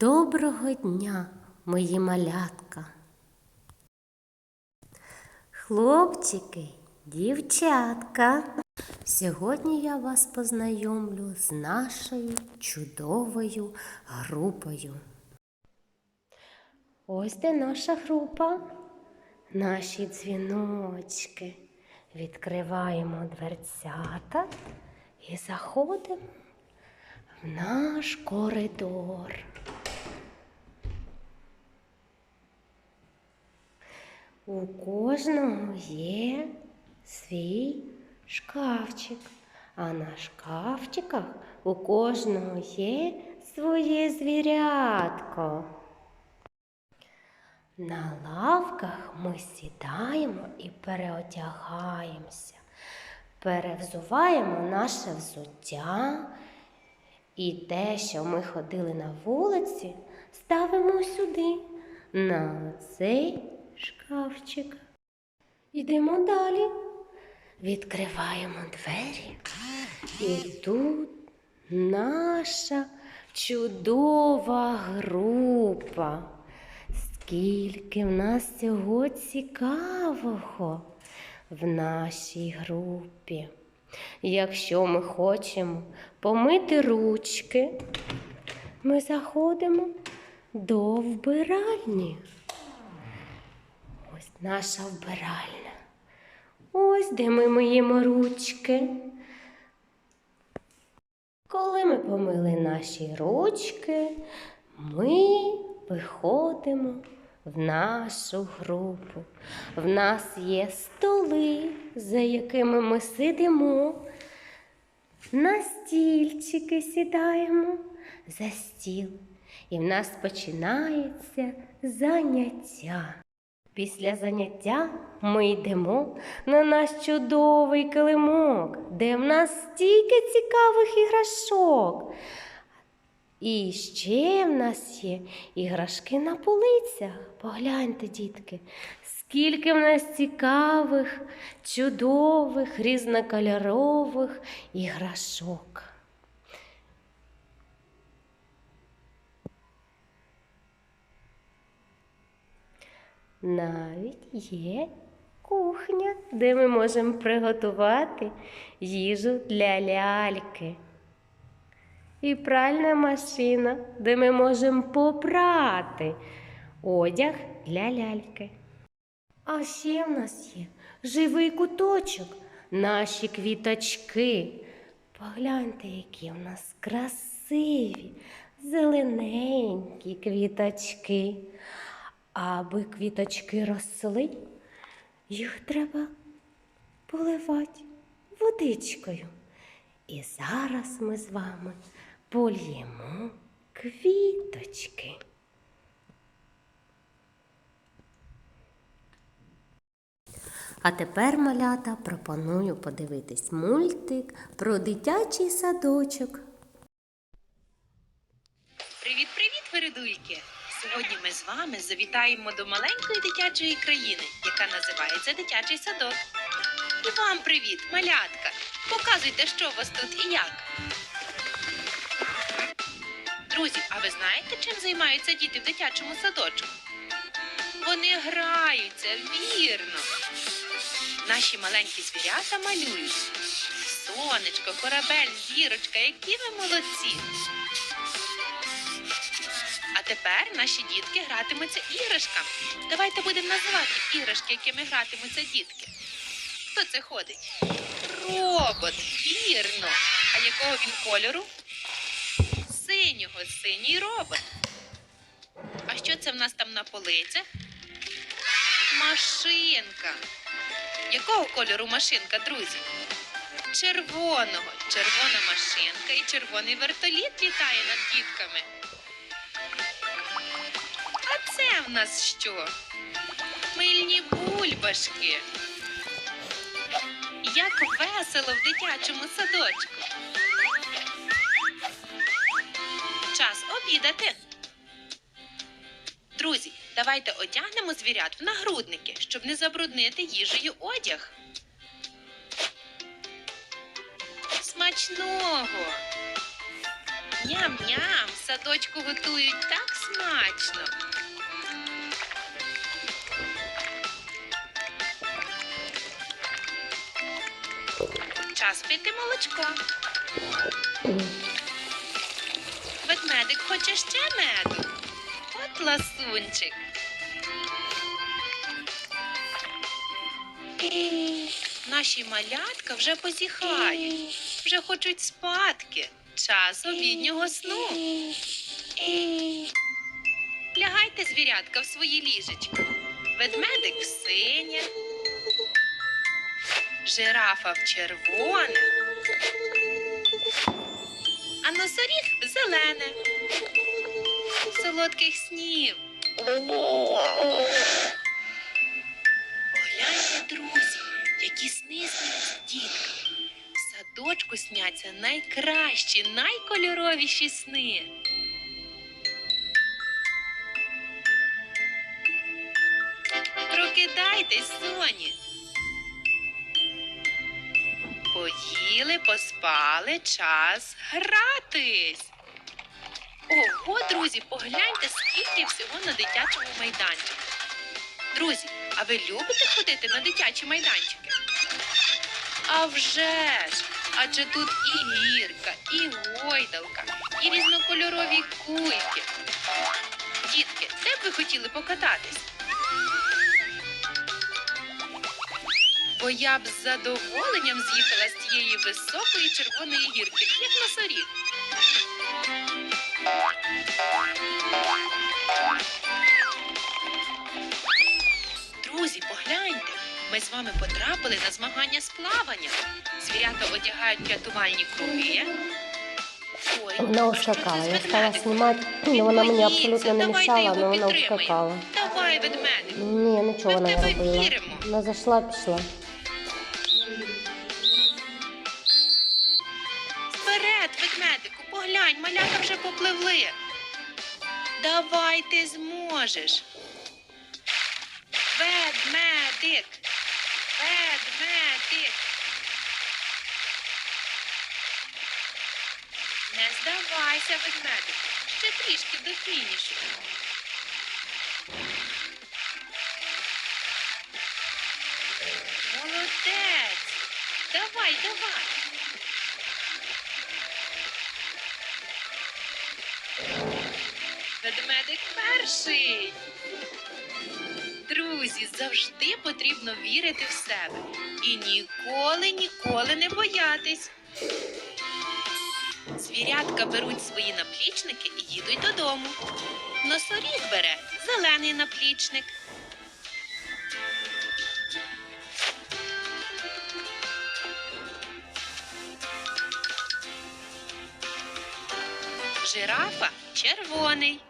Доброго дня, мої малятка. Хлопчики, дівчатка. Сьогодні я вас познайомлю з нашою чудовою групою. Ось де наша група. Наші дзвіночки. Відкриваємо дверцята і заходимо в наш коридор. У кожного є свій шкафчик, а на шкафчиках у кожного є своє звірятко. На лавках ми сідаємо і переодягаємося, перевзуваємо наше взуття і те, що ми ходили на вулиці, ставимо сюди, на цей шкафчик. Йдемо далі. Відкриваємо двері. І тут наша чудова група. Скільки в нас всього цікавого в нашій групі. Якщо ми хочемо помити ручки, ми заходимо до вбиральні. Наша вбиральня. Ось де ми миємо ручки. Коли ми помили наші ручки, ми виходимо в нашу групу. В нас є столи, за якими ми сидимо. На стільчики сідаємо за стіл. І в нас починається заняття. Після заняття ми йдемо на наш чудовий килимок, де в нас стільки цікавих іграшок. І ще в нас є іграшки на полицях. Погляньте, дітки, скільки в нас цікавих, чудових, різнокольорових іграшок. Навіть є кухня, де ми можемо приготувати їжу для ляльки. І пральна машина, де ми можемо попрати одяг для ляльки. А ще в нас є живий куточок, наші квіточки. Погляньте, які в нас красиві, зелененькі квіточки. Аби квіточки росли, їх треба поливати водичкою. І зараз ми з вами польємо квіточки. А тепер, малята, пропоную подивитись мультик про дитячий садочок. Привіт, привіт, вередульки! Сьогодні ми з вами завітаємо до маленької дитячої країни, яка називається Дитячий садок. І вам привіт, малятка! Показуйте, що у вас тут і як. Друзі, а ви знаєте, чим займаються діти в дитячому садочку? Вони граються, вірно. Наші маленькі звірята малюють. Сонечко, корабель, зірочка, які ви молодці! Тепер наші дітки гратимуться іграшками. Давайте будемо називати іграшки, якими гратимуться дітки. Хто це ходить? Робот, вірно. А якого він кольору? Синього, синій робот. А що це в нас там на полицях? Машинка. Якого кольору машинка, друзі? Червоного. Червона машинка і червоний вертоліт літає над дітками. В нас що? Мильні бульбашки. Як весело в дитячому садочку. Час обідати. Друзі, давайте одягнемо звірят в нагрудники, щоб не забруднити їжею одяг. Смачного! Ням-ням, садочку готують так смачно. Час пити молочко. Ведмедик хоче ще меду. От ласунчик. Наші малятка вже позіхають, вже хочуть спадки. Час обіднього сну. Лягайте, звірятка, в свої ліжечка. Ведмедик в синє, жирафа в червоне, а носоріг в зелене. Солодких снів. Погляньте, друзі, які сни сняться діткам. В садочку сняться найкращі, найкольоровіші сни. Прокидайтесь, соні. Поїли, поспали, час гратись. Ого, друзі, погляньте, скільки всього на дитячому майданчику. Друзі, а ви любите ходити на дитячі майданчики? А вже ж! Адже тут і гірка, і гойдалка, і різнокольорові кульки. Дітки, де б ви хотіли покататись? Бо я б з задоволенням з'їхала з тієї високої червоної гірки, як носоріг. Друзі, погляньте, ми з вами потрапили на змагання з плавання. Звірята одягають рятувальні круги. Ой, Вона а що це ускакала. Я стала Він ну вона мені абсолютно не його але вона ускакала. Давай, ведмедик. Ні, нічого Ми в вона не тебе робила. віримо. Вона зайшла, пішла. Ведмедику, поглянь, малята вже попливли. Давай ти зможеш. Ведмедик. Ведмедик. Не здавайся, ведмедику. Ще трішки до фінішу. Молодець. Давай, давай. Ведмедик перший. Друзі, завжди потрібно вірити в себе і ніколи, ніколи не боятись. Звірятка беруть свої наплічники і їдуть додому. Носоріг бере зелений наплічник. Жирафа червоний.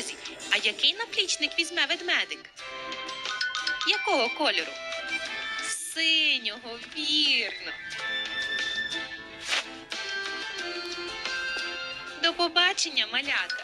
Друзі, а який наплічник візьме ведмедик? Якого кольору? Синього, вірно. До побачення, малята.